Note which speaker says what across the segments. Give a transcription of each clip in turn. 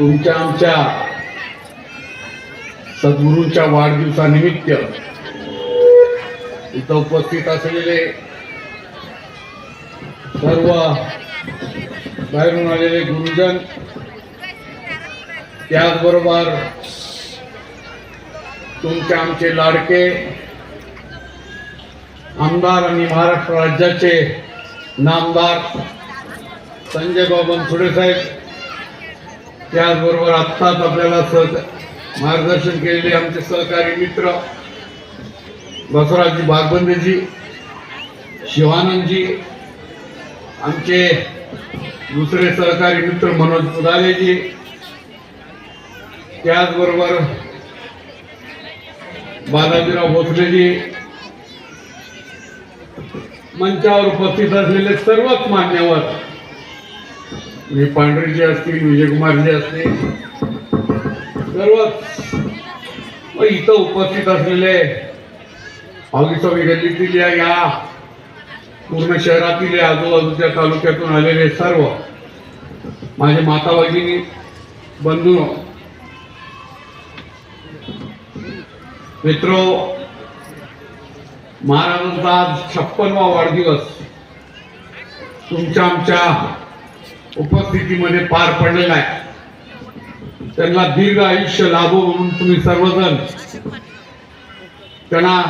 Speaker 1: तुमच्या आमच्या सद्गुरूंच्या वाढदिवसानिमित्त इथं उपस्थित असलेले सर्व बाहेरून आलेले गुरुजन त्याचबरोबर तुमचे आमचे लाडके आमदार आणि महाराष्ट्र राज्याचे नामदार संजय बाबा बनसोडे साहेब त्याचबरोबर आत्ताच आपल्याला सह मार्गदर्शन केलेले आमचे सहकारी मित्र बसवराजजी बागबंदेजी शिवानंदजी आमचे दुसरे सहकारी मित्र मनोज पुदालेजी त्याचबरोबर बालाजीराव भोसलेजी मंचावर उपस्थित असलेले सर्वच मान्यवर म्हणजे पांढरेजी असतील विजयकुमारजी असतील सर्वच. इथं उपस्थित असलेले औगिसवी गल्लीतील या या पूर्ण शहरातील या आजूबाजूच्या तालुक्यातून आलेले सर्व माझे माता भगिनी बंधू मित्रो महाराजांचा आज छप्पनवा वाढदिवस. तुमच्या आमच्या उपस्थितीमध्ये पार पडलेला आहे. त्यांना दीर्घ आयुष्य लाभो म्हणून तुम्ही सर्वजण त्यांना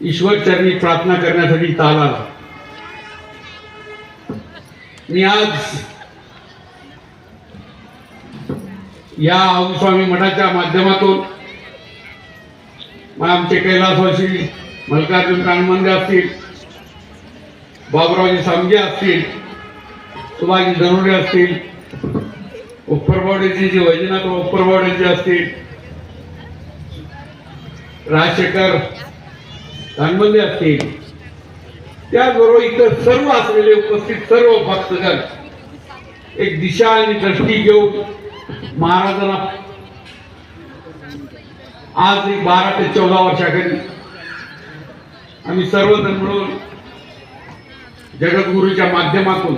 Speaker 1: ईश्वरचरणी प्रार्थना करण्यासाठी इथं आला मी आज या स्वामी मठाच्या माध्यमातून मग आमचे कैलासवासी मल्लिकार्जुन कानमंदे असतील बाबुरावजी सामगे असतील सुभाषजी धनुडे असतील उपरबावडेजी जे वैजनाथ उपरबावडेजी असतील राजशेखर कानमंदे असतील त्याचबरोबर इतर सर्व असलेले उपस्थित सर्व भक्तगण एक दिशा आणि दृष्टी घेऊन महाराजांना आज एक बारा ते चौदा वर्षाखाली आम्ही सर्वजण म्हणून जगद्गुरूच्या माध्यमातून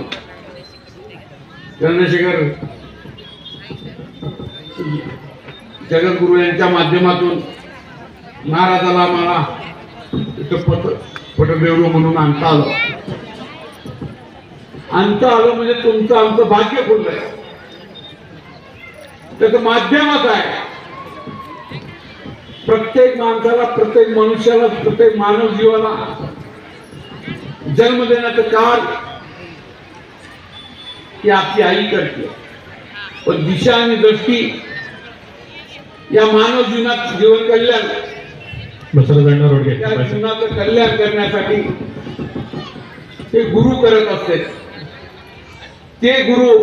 Speaker 1: चंद्रशेखर जगद्गुरू यांच्या माध्यमातून महाराजाला मला इथं पट पटदेवरू म्हणून आणता आलं. आणता आलं म्हणजे तुमचं आमचं भाग्य खुललंय त्याचं माध्यमच आहे. प्रत्येक माणसाला प्रत्येक मनुष्याला प्रत्येक मानव जीवाला जन्म देण्याचं काळ ही आपली आई करते. पण दिशा आणि दृष्टी या मानव जीवनात जीवन कल्याण त्या जीवनाचं कल्याण करण्यासाठी ते गुरु करत असते. ते गुरु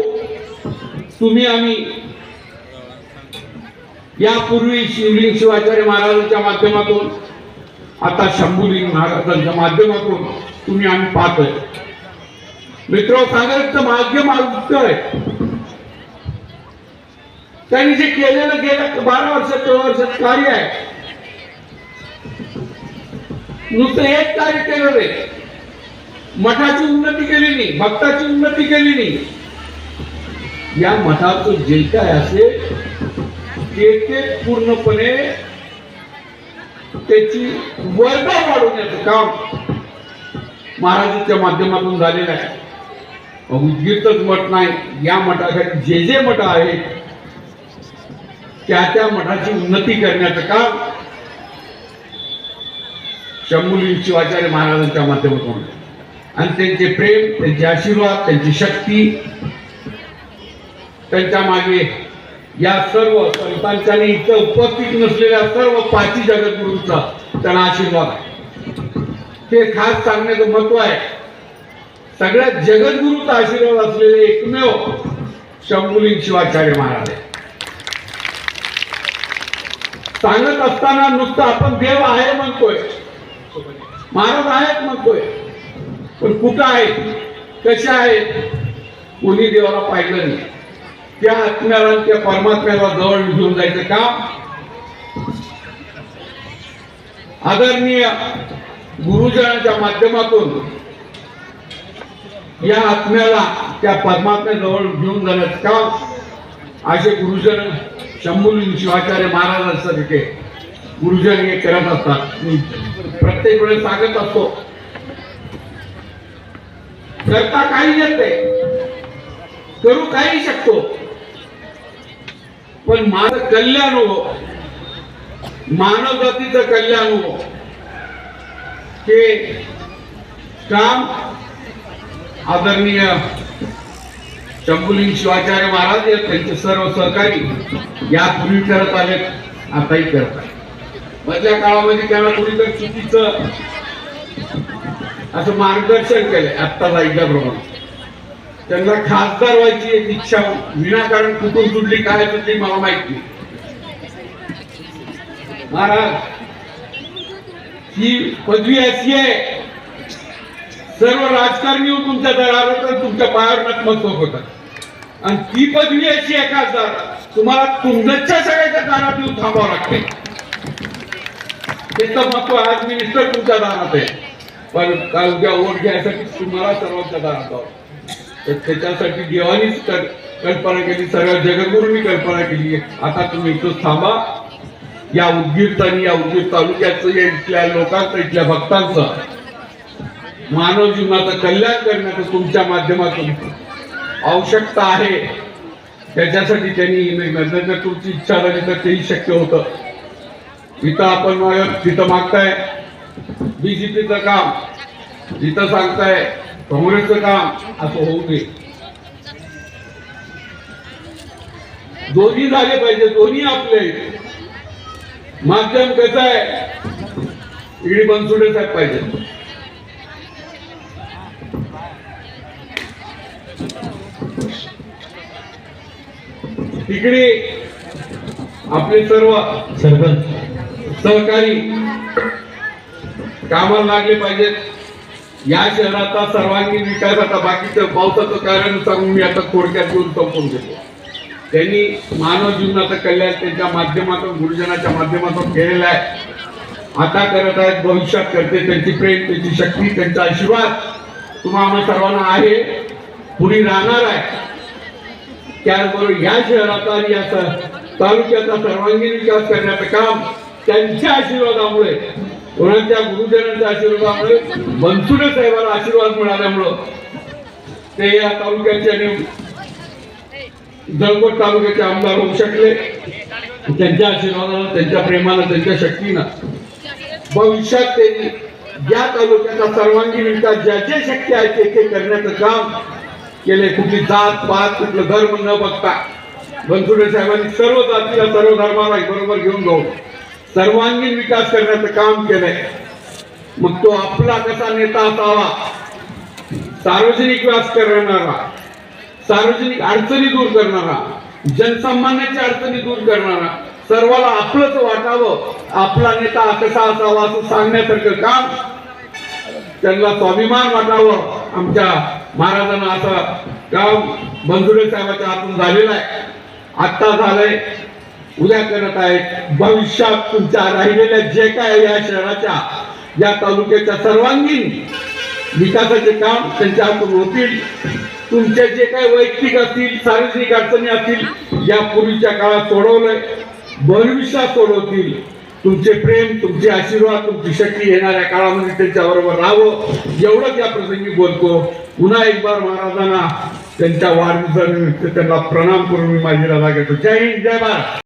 Speaker 1: तुम्ही आम्ही यापूर्वी शिवलिंग शिवाचार्य महाराजांच्या माध्यमातून आता शंभूलिंग महाराजांच्या माध्यमातून तुम्ही आम्ही पाहतोय. मित्र सांगायचं माध्यम मागतोय त्यांनी जे केलेलं गेल्या बारा वर्षात तेरा वर्षात कार्य आहे. नुसतं एक कार्य केलं रे मठाची उन्नती केली नाही भक्ताची उन्नती केली नाही. या मठाचं जे काय असेल ते ते पूर्णपणे त्याची वर्ग वाढवण्याचं काम महाराजांच्या माध्यमातून झालेलं आहे. उद्गीतच मठ नाही. या मठासाठी जे जे मठ आहेत त्या त्या मठाची उन्नती करण्याचं काम शंभुली शिवाचार्य महाराजांच्या माध्यमातून आणि त्यांचे प्रेम त्यांचे आशीर्वाद त्यांची शक्ती त्यांच्या मागे या सर्व संतांच्या इथं उपस्थित नसलेल्या सर्व पाची जगद्गुरूंचा त्यांना आशीर्वाद आहे. ते खास सांगण्याचं महत्त्व आहे. सगळ्यात जगद्गुरूचा आशीर्वाद असलेले एकमेव शंभुलिंग शिवाचार्य महाराज आहे सांगत असताना नुसतं आपण देव आहे म्हणतोय. महाराज आहेत म्हणतोय. पण कुठं आहेत? कसे आहेत? कोणी देवाला पाहिलं नाही. त्या आत्म्याला त्या परमात्म्याला जवळ घेऊन जायचं काम आदरणीय गुरुजनाच्या माध्यमातून या आत्म्याला त्या परमात्म्याजवळ घेऊन जाण्याचं का असे गुरुजन शंभूलिंग शिवाचार्य महाराजांसारखे गुरुजन हे करत असतात. मी प्रत्येक वेळेस सांगत असतो. करता काही येते करू काही शकतो. पण माझं कल्याण हो. मानव जातीचं कल्याण हो. हे काम आदरणीय शंभुलिंग शिवाचार्य महाराज आहेत त्यांचे सर्व सहकारी यापूर्वी करत आलेत आताही करत आहेत. मधल्या काळामध्ये त्यांना कुणीतरी चुकीचं असं मार्गदर्शन केलंय आत्ताच ऐकल्याप्रमाणे. त्यांना खासदार व्हायची एक इच्छा विनाकारण कुठून सुटली काय सुटली मला माहीत नाही. महाराज ही पदवी अशी आहे सर्व राजकारणी येऊन तुमच्या दरावर तुमच्या पायावर नकमस्तक होतात. आणि ती पदवी अशी आहे तुम्हाला तुमच्या सगळ्याच्या दारात येऊन थांबावं लागते. त्याचं महत्त्व आज मिनिस्टर तुमच्या दारात आहे. पण काल उद्या वोट घ्यायसाठी तुम्हाला सर्वांच्या दारात आहोत तर त्याच्यासाठी देवानीच कल- कल्पना केली सर्व जगद्गुरूंनी कल्पना केली आता तुम्ही इथं थांबा. या उदगीरचं या उदगीर तालुक्याचं या इथल्या लोकांचं इथल्या भक्तांचं मानव जीवनाचं कल्याण करण्याचं तुमच्या माध्यमातून आवश्यकता आहे. त्याच्यासाठी त्यांनी नंतर तुमची इच्छा झाली तर तेही शक्य होतं. इथं आपण तिथं मागताय. बीजेपीचं काम जिथं सांगताय. काँग्रेसचं काम असं होऊ नये दोन्ही झाले पाहिजे दोन्ही आपले. माध्यम कसं आहे? इडी बनसुडे साहेब पाहिजे. तिकडे आपले सर्व
Speaker 2: सरपंच.
Speaker 1: सहकारी कामाला लागले पाहिजेत. या शहराचा सर्वांगीण विकास आता बाकीचं पावसाचं कारण सांगून मी आता थोडक्यात घेऊन संपवून देतो त्यांनी मानव जीवनाचं कल्याण त्यांच्या माध्यमातून गुरुजनाच्या माध्यमातून केलेलं आहे. आता करत आहेत भविष्यात करते. त्यांची प्रेम त्यांची शक्ती त्यांचा आशीर्वाद तुम्हा आम्हा सर्वांना आहे. पुढे राहणार आहे. त्याचबरोबर ह्या शहराचा आणि या तालुक्याचा सर्वांगीण विकास करण्याचं काम त्यांच्या आशीर्वादामुळे कोणाच्या गुरुजनांच्या आशीर्वादामुळे मनसुरे साहेबांना आशीर्वाद मिळाल्यामुळं ते या तालुक्याचे आणि जळकोट तालुक्याचे आमदार होऊ शकले. त्यांच्या आशीर्वादानं त्यांच्या प्रेमानं त्यांच्या शक्तीनं भविष्यात त्यांनी या तालुक्याचा सर्वांगीण विकास ज्या जे शक्य आहे ते ते करण्याचं काम केले कुठली जात पात कुठलं धर्म न बघता. बनसुडे साहेबांनी सर्व जातीला सर्व धर्माला बरोबर घेऊन जाऊ सर्वांगीण विकास करण्याचं काम केलंय. मग तो आपला कसा नेता असावा? सार्वजनिक व्यास करणारा सार्वजनिक अडचणी दूर करणारा जनसामान्याच्या अडचणी दूर करणारा सर्वाला आपलंच वाटावं आपला नेता कसा असावा असं सांगण्यासारखं काम त्यांना स्वाभिमान वाटावं आमच्या महाराजांना असं काम मंजुरे साहेबाच्या हातून झालेलं आहे. आत्ता झालंय. उद्या करत आहेत. भविष्यात तुमच्या राहिलेल्या जे काय या शहराच्या या तालुक्याच्या सर्वांगीण विकासाचे काम त्यांच्या हातून होतील. तुमचे जे काही वैयक्तिक असतील सार्वजनिक अडचणी असतील या पूर्वीच्या काळात सोडवलंय. भविष्यात सोडवतील. तुमचे प्रेम तुमचे आशीर्वाद तुमची शक्ती येणाऱ्या काळामध्ये त्यांच्या बरोबर राहावं. एवढंच या प्रसंगी बोलतो. पुन्हा एक बार महाराजांना त्यांच्या वाढदिवसानिमित्त त्यांना प्रणाम करून मी माझी रजा घेतो. जय हिंद जय भारत.